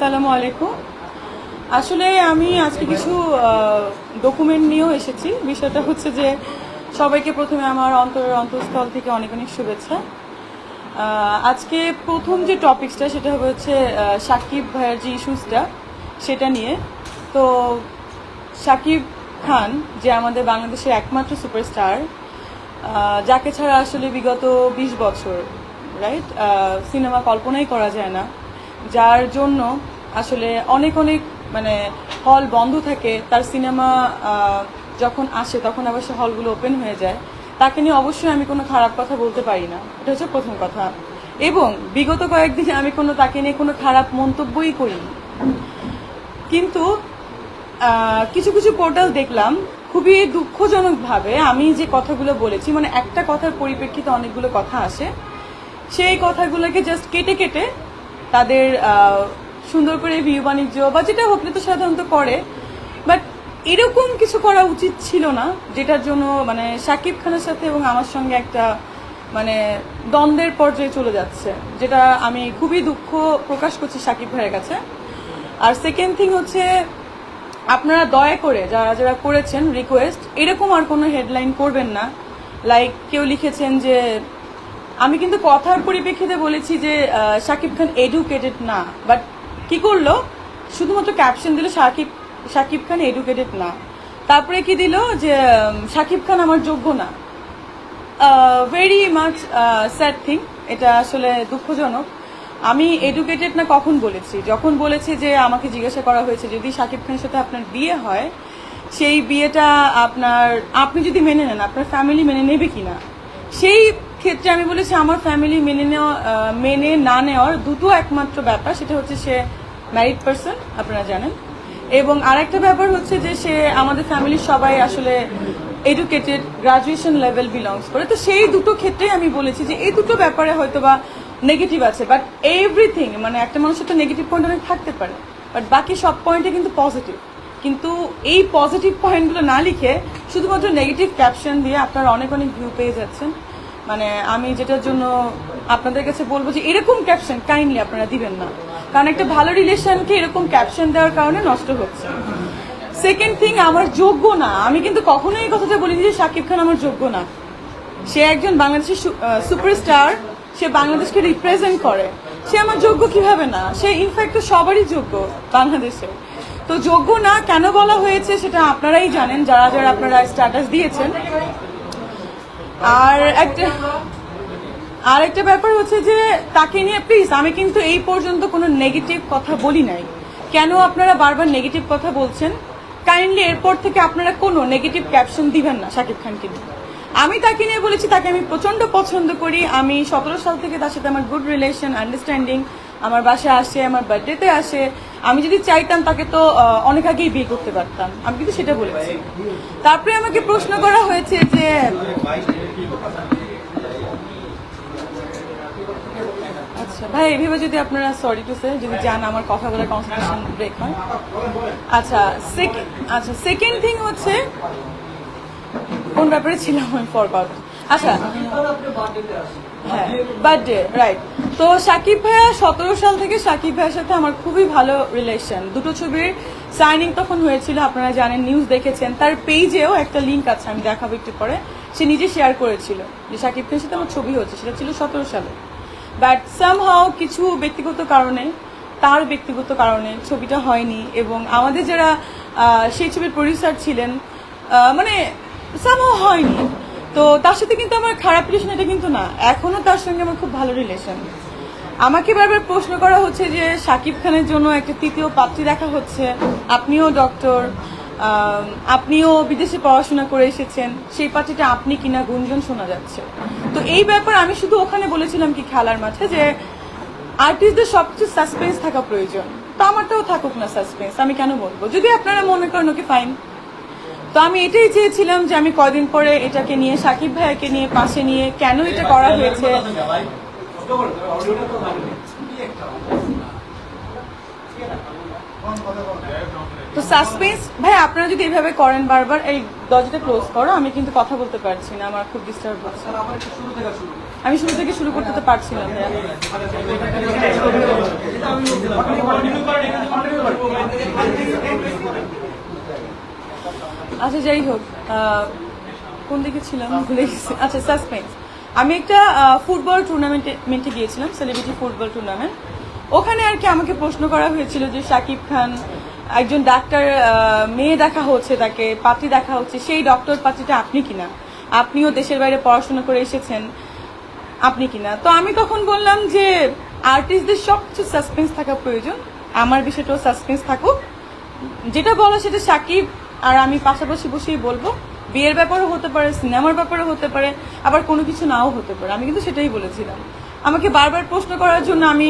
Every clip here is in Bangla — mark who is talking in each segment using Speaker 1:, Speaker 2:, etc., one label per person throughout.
Speaker 1: আসসালামু আলাইকুম। আসলে আমি আজকে কিছু ডকুমেন্ট নিয়েও এসেছি। বিষয়টা হচ্ছে যে সবাইকে প্রথমে আমার অন্তরের অন্তঃস্থল থেকে অনেক অনেক শুভেচ্ছা। আজকে প্রথম যে টপিকসটা সেটা হবে হচ্ছে সাকিব ভাইয়ের যে ইস্যুসটা সেটা নিয়ে। তো সাকিব খান যে আমাদের বাংলাদেশের একমাত্র সুপারস্টার যাকে ছাড়া আসলে বিগত বিশ বছর রাইট সিনেমা কল্পনাই করা যায় না। যার জন্য আসলে অনেক অনেক মানে হল বন্ধ থাকে। তার সিনেমা যখন আসে, তখন আবার সে হলগুলো ওপেন হয়ে যায়। তাকে নিয়ে অবশ্যই আমি কোনো খারাপ কথা বলতে পারি না। এটা হচ্ছে প্রথম কথা। এবং বিগত কয়েকদিন আমি কোনো, তাকে নিয়ে কোনো খারাপ মন্তব্যই করিনি। কিন্তু কিছু কিছু পোর্টাল দেখলাম। খুবই দুঃখজনকভাবে আমি যে কথাগুলো বলেছি মানে একটা কথার পরিপ্রেক্ষিতে অনেকগুলো কথা আসে। সেই কথাগুলোকে জাস্ট কেটে কেটে তাদের সুন্দর করে ভিউ বাণিজ্য বা যেটা হোক না তো সাধারণত করে। বাট এরকম কিছু করা উচিত ছিল না, যেটার জন্য মানে সাকিব খানের সাথে এবং আমার সঙ্গে একটা মানে দ্বন্দ্বের পর্যায়ে চলে যাচ্ছে, যেটা আমি খুবই দুঃখ প্রকাশ করছি সাকিব ভাইয়ের কাছে। আর সেকেন্ড থিং হচ্ছে, আপনারা দয়া করে যারা যারা করেছেন রিকোয়েস্ট এরকম আর কোনো হেডলাইন করবেন না। লাইক কেউ লিখেছেন যে, আমি কিন্তু কথার পরিপ্রেক্ষিতে বলেছি যে শাকিব খান এডুকেটেড না বাট কি করল? শুধুমাত্র ক্যাপশন দিল সাকিব শাকিব খান এডুকেটেড না। তারপরে কি দিল যে শাকিব খান আমার যোগ্য না। ভেরি মাচ স্যাড থিং এটা আসলে দুঃখজনক। আমি এডুকেটেড না কখন বলেছি? যখন বলেছি যে আমাকে জিজ্ঞাসা করা হয়েছে, যদি শাকিব খানের সাথে আপনার বিয়ে হয়, সেই বিয়েটা আপনার, আপনি যদি মেনে নেন, আপনার ফ্যামিলি মেনে নেবে কিনা? সেই ক্ষেত্রে আমি বলেছি, আমার ফ্যামিলি মেনে নেওয়া মেনে না নেওয়ার দুটো একমাত্র ব্যাপার, সেটা হচ্ছে সে ম্যারিড পার্সন আপনারা জানেন। এবং আরেকটা ব্যাপার হচ্ছে যে সে আমাদের ফ্যামিলির সবাই আসলে এডুকেটেড গ্রাজুয়েশন লেভেল বিলংস করে। তো সেই দুটো ক্ষেত্রে আমি বলেছি যে এই দুটো ব্যাপারে হয়তো বা নেগেটিভ আছে। বাট এভরিথিং মানে একটা মানুষের তো নেগেটিভ পয়েন্ট অনেক থাকতে পারে। বাট বাকি সব পয়েন্টে কিন্তু পজিটিভ কিন্তু এই পজিটিভ পয়েন্টগুলো না লিখে শুধুমাত্র নেগেটিভ ক্যাপশন দিয়ে আপনারা অনেক অনেক ভিউ পেয়ে যাচ্ছেন। মানে আমি যেটার জন্য আপনাদের কাছে বলব যে এরকম ক্যাপশন কাইন্ডলি আপনারা দিবেন না। কারণ একটা ভালো রিলেশনকে এরকম ক্যাপশন দেওয়ার কারণে নষ্ট হচ্ছে। সেকেন্ড থিং আমার যোগ্য না। আমি কিন্তু কখনোই এই কথাটা বলিনি যে শাকিব খান আমার যোগ্য না। সে একজন বাংলাদেশের সুপারস্টার সে বাংলাদেশকে রিপ্রেজেন্ট করে। সে আমার যোগ্য কীভাবে না? সে ইনফ্যাক্ট তো সবারই যোগ্য বাংলাদেশে। তো যোগ্য না কেন বলা হয়েছে সেটা আপনারাই জানেন। যারা যারা আপনারা স্ট্যাটাস দিয়েছেন আর একটা আর একটা ব্যাপার হচ্ছে যে, তাকে নিয়ে প্লিজ আমি কিন্তু এই পর্যন্ত কোনো নেগেটিভ কথা বলি নাই। কেন আপনারা বারবার নেগেটিভ কথা বলছেন? কাইন্ডলি এরপর থেকে আপনারা কোনো নেগেটিভ ক্যাপশন দিবেন না শাকিব খানকে আমি তাকে নিয়ে বলেছি, তাকে আমি প্রচণ্ড পছন্দ করি। আমি সতেরো সাল থেকে তার সাথে আমার গুড রিলেশন আন্ডারস্ট্যান্ডিং আমার বাসায় আসে, আমার বার্থডেতে আসে। আমি যদি চাইতাম তাকে তো অনেক আগেই বিয়ে করতে পারতাম। আমি কিন্তু সেটা বলেছি তারপরে আমাকে প্রশ্ন করা হয়েছে যে আচ্ছা ভাই, এভাবে যদি আপনারা সরি টু সে যদি যান আমার কথা বলে কনসেন্ট্রেশন ব্রেক হয়। আচ্ছা সেকেন্ড আচ্ছা সেকেন্ড থিং হচ্ছে, কোন ব্যাপারে ছিলাম আমি ফরগট আচ্ছা হ্যাঁ বার্থডে রাইট তো সাকিব ভাইয়া সতেরো সাল থেকে সাকিব ভাইয়ের সাথে আমার খুবই ভালো রিলেশন দুটো ছবির সাইনিং তখন হয়েছিল, আপনারা জানেন নিউজ দেখেছেন। তার পেজেও একটা লিঙ্ক আছে, আমি দেখাবো একটু পরে। সে নিজে শেয়ার করেছিল যে সাকিব খানের সাথে আমার ছবি হচ্ছে সেটা ছিল সতেরো সালে। বাট সামহাও কিছু ব্যক্তিগত কারণে, তার ব্যক্তিগত কারণে ছবিটা হয়নি এবং আমাদের যারা সেই ছবির প্রডিউসার ছিলেন মানে সামহাও হয়নি। তো তার সাথে কিন্তু আমার খারাপ রিলেশন এটা কিন্তু না। এখনও তার সঙ্গে আমার খুব ভালো রিলেশন আমাকে বারবার প্রশ্ন করা হচ্ছে যে, সাকিব খানের জন্য একটা তৃতীয় পাত্রী দেখা হচ্ছে। আপনিও ডক্টর আপনিও বিদেশে পড়াশোনা করে এসেছেন। সেই পাত্রীটা আপনি কিনা গুঞ্জন শোনা যাচ্ছে। তো এই ব্যাপার আমি শুধু ওখানে বলেছিলাম কি খেলার মাঠে যে আর্টিস্টদের সবকিছু সাসপেন্স থাকা প্রয়োজন। তো আমারটাও থাকুক না সাসপেন্স আমি কেন বলব? যদি আপনারা মনে করেন ওকে ফাইন তো আমি এটাই চেয়েছিলাম যে আমি কদিন পরে এটাকে নিয়ে, সাকিব ভাইয়াকে নিয়ে, পাশে নিয়ে কেন এটা করা হয়েছে? তো সাসপেন্স, ভাই, আপনারা যদি এভাবে করেন বারবার, এই দরজাটা ক্লোজ করো, আমি কিন্তু কথা বলতে পারছি না, আমার খুব ডিস্টার্ব হচ্ছে আমি শুরু থেকে শুরু করতে তো পারছিলাম না। আচ্ছা যাই হোক কোন দিকে ছিলাম? ভুলে গেছি। আচ্ছা সাসপেন্স আমি একটা ফুটবল টুর্নামেন্টে গিয়েছিলাম সেলিব্রিটি ফুটবল টুর্নামেন্ট ওখানে আর কি আমাকে প্রশ্ন করা হয়েছিল যে শাকিব খান একজন ডাক্তার মেয়ে দেখা হচ্ছে তাকে, পাত্রী দেখা হচ্ছে, সেই ডক্টর পাত্রীটা আপনি কিনা? আপনিও দেশের বাইরে পড়াশোনা করে এসেছেন, আপনি কিনা? তো আমি তখন বললাম যে আর্টিস্টদের সব কিছু সাসপেন্স থাকা প্রয়োজন, আমার বিষয়টাও সাসপেন্স থাকুক। যেটা বলা সেটা সাকিব আর আমি পাশাপাশি বসেই বলব, বিয়ের ব্যাপারও হতে পারে, সিনেমার ব্যাপারও হতে পারে, আবার কোনো কিছু নাও হতে পারে। আমি কিন্তু সেটাই বলেছিলাম। আমাকে বারবার প্রশ্ন করার জন্য আমি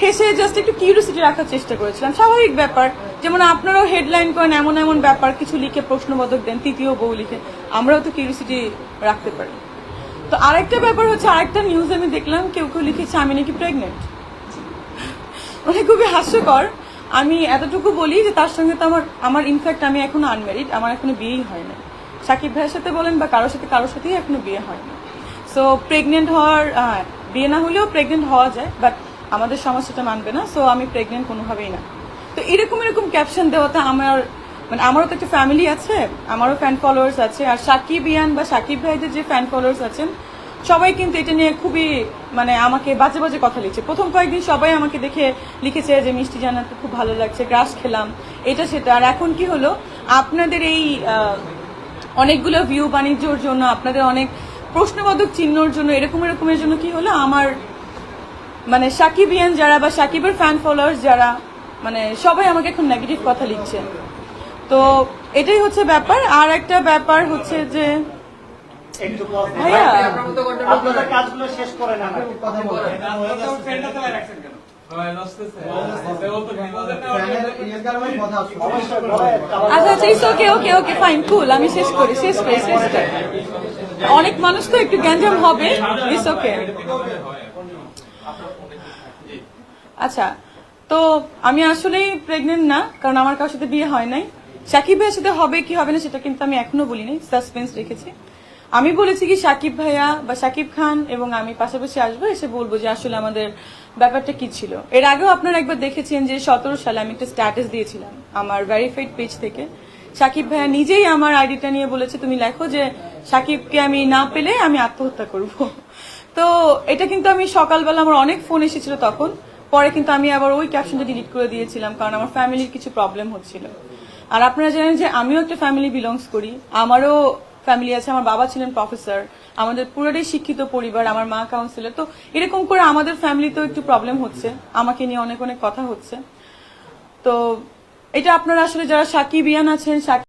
Speaker 1: হেসে জাস্ট একটু কিউরিয়াসিটি রাখার চেষ্টা করেছিলাম। স্বাভাবিক ব্যাপার, যেমন আপনারাও হেডলাইন করেন, এমন এমন ব্যাপার, কিছু লিখে প্রশ্নবোধক দেন, তৃতীয় বউ লিখে, আমরাও তো কিউরিয়াসিটি রাখতে পারি। তো আরেকটা ব্যাপার হচ্ছে, আরেকটা নিউজ আমি দেখলাম, কেউ কেউ লিখেছে, আমি নাকি প্রেগনেন্ট মানে খুবই হাস্যকর। আমি এতটুকু বলি যে তার সঙ্গে তো আমার আমার ইনফ্যাক্ট আমি এখনও আনম্যারিড আমার এখনও বিয়েই হয় না সাকিব ভাইয়ের সাথে বলেন বা কারোর সাথে, কারোর সাথেই এখনও বিয়ে হয় না সো প্রেগনেন্ট হওয়ার বিয়ে না হলেও প্রেগনেন্ট হওয়া যায় বাট আমাদের সমাজ সেটা মানবে না সো আমি প্রেগনেন্ট কোনোভাবেই না। তো এরকম এরকম ক্যাপশন দেওয়াতে আমার মানে আমারও তো একটা ফ্যামিলি আছে, আমারও ফ্যান ফলোয়ার্স আছে, আর সাকিব ইয়ান বা সাকিব ভাইদের যে ফ্যান ফলোয়ার্স আছেন সবাই কিন্তু এটা নিয়ে খুবই মানে আমাকে বাজে বাজে কথা লিখছে। প্রথম কয়েকদিন সবাই আমাকে দেখে লিখেছে যে, মিষ্টি জানাতে খুব ভালো লাগছে, গ্রাস খেলাম। এটা সেটা। আর এখন কি হলো? আপনাদের এই অনেকগুলো ভিউ বাণিজ্যর জন্য, আপনাদের অনেক প্রশ্নবোধক চিহ্নর জন্য, এরকম এরকমের জন্য কি হলো? আমার মানে সাকিবিয়ান যারা বা সাকিবের ফ্যান ফলোয়ার্স যারা মানে সবাই আমাকে এখন নেগেটিভ কথা লিখছে। তো এটাই হচ্ছে ব্যাপার। আর একটা ব্যাপার হচ্ছে যে
Speaker 2: একটু কাজগুলো শেষ করে না
Speaker 3: কথা বলেন।
Speaker 1: আমি শেষ করি শেষ করি শেষ করি। অনেক মানুষ তো একটু গ্যাঞ্জাম হবে ইটস ওকে আচ্ছা তো আমি আসলেই প্রেগনেন্ট না কারণ আমার কারোর সাথে বিয়ে হয় নাই। সাকিব ভাইয়ের সাথে হবে কি হবে না সেটা কিন্তু আমি এখনও বলিনি সাসপেন্স রেখেছি। আমি বলেছি কি, সাকিব ভাইয়া বা সাকিব খান এবং আমি পাশাপাশি আসব, এসে বলব যে আসলে আমাদের ব্যাপারটা কি ছিল। এর আগেও আপনারা একবার দেখেছেন যে সতেরো সালে আমি একটা স্ট্যাটাস দিয়েছিলাম আমার ভেরিফাইড পেজ থেকে। সাকিব ভাইয়া নিজেই আমার আইডিটা নিয়ে বলেছে, তুমি লেখো যে সাকিবকে আমি না পেলে আমি আত্মহত্যা করব। তো এটা কিন্তু আমি সকালবেলা আমার অনেক ফোন এসেছিল তখন। পরে কিন্তু আমি আবার ওই ক্যাপশনটা ডিলিট করে দিয়েছিলাম, কারণ আমার ফ্যামিলির কিছু প্রবলেম হচ্ছিল। আর আপনারা জানেন যে আমিও একটা ফ্যামিলি বিলংস করি, আমারও ফ্যামিলি আছে, আমার বাবা ছিলেন প্রফেসর আমাদের পুরোটাই শিক্ষিত পরিবার, আমার মা কাউন্সিলর তো এরকম করে আমাদের ফ্যামিলিতেও একটু প্রবলেম হচ্ছে, আমাকে নিয়ে অনেক অনেক কথা হচ্ছে। তো এটা আপনারা আসলে যারা সাকিবিয়ান আছেন সাকিব